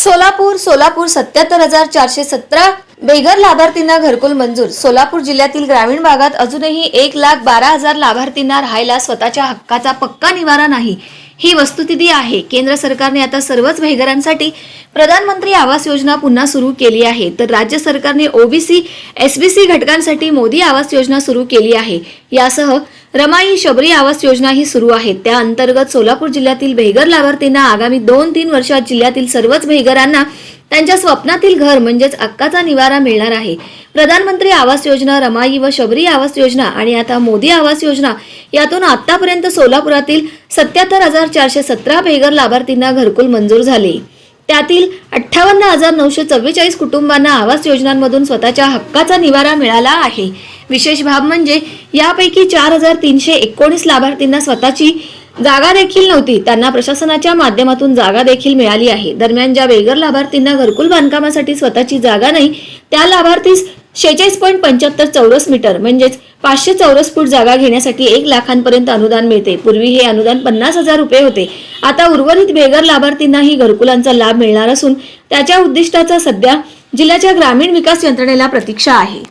सोलापूर सोलापूर सत्याहत्तर हजार चारशे सतरा. बेघर लाभार्थींना घरकुल मंजूर. सोलापूर जिल्ह्यातील ग्रामीण भागात अजूनही एक लाख बारा हजार लाभार्थींना राहायला स्वतःच्या हक्काचा पक्का निवारा नाही. ही वस्तुस्थिती आहे. केंद्र सरकारने आता सर्वच बेघरांसाठी प्रधानमंत्री आवास योजना पुन्हा सुरू केली आहे. तर राज्य सरकारने ओबीसी एसबीसी घटकांसाठी मोदी आवास योजना सुरू केली आहे. यासह रमाई शबरी आवास योजना ही सुरू आहे त्या अंतर्गत सोलापूर जिल्ह्यातील बेघर लाभार्थींना आगामी दोन तीन वर्षात जिल्ह्यातील सर्वच बेघरांना त्यांच्या स्वप्नातील घर म्हणजेच अक्काचा निवारा मिळणार आहे. प्रधानमंत्री आवास योजना रमाई व शबरी आवास योजना आणि आता मोदी आवास योजना यातून आतापर्यंत सोलापुरातील सत्याहत्तर हजार चारशे सतरा बेघर लाभार्थींना घरकुल मंजूर झाले. त्यातील अठ्ठावन्न हजार नऊशे चव्वेचाळीस कुटुंबांना आवास योजनांमधून स्वतःच्या हक्काचा निवारा मिळाला आहे. विशेष बाब म्हणजे यापैकी चार हजार तीनशे एकोणीस लाभार्थींना स्वतःची जागा देखील नव्हती. त्यांना प्रशासनाच्या माध्यमातून जागा देखील मिळाली आहे. दरम्यान ज्या बेघर लाभार्थींना घरकुल बांधकामासाठी स्वतःची जागा नाही त्या लाभार्थीस शेहेचाळीस पॉईंट पंच्याहत्तर चौरस मीटर म्हणजेच पाचशे चौरस फूट जागा घेण्यासाठी एक लाखांपर्यंत अनुदान मिळते. पूर्वी हे अनुदान पन्नास हजार रुपये होते. आता उर्वरित बेघर लाभार्थींनाही घरकुलांचा लाभ मिळणार असून त्याच्या उद्दिष्टाचा सध्या जिल्ह्याच्या ग्रामीण विकास यंत्रणेला प्रतीक्षा आहे.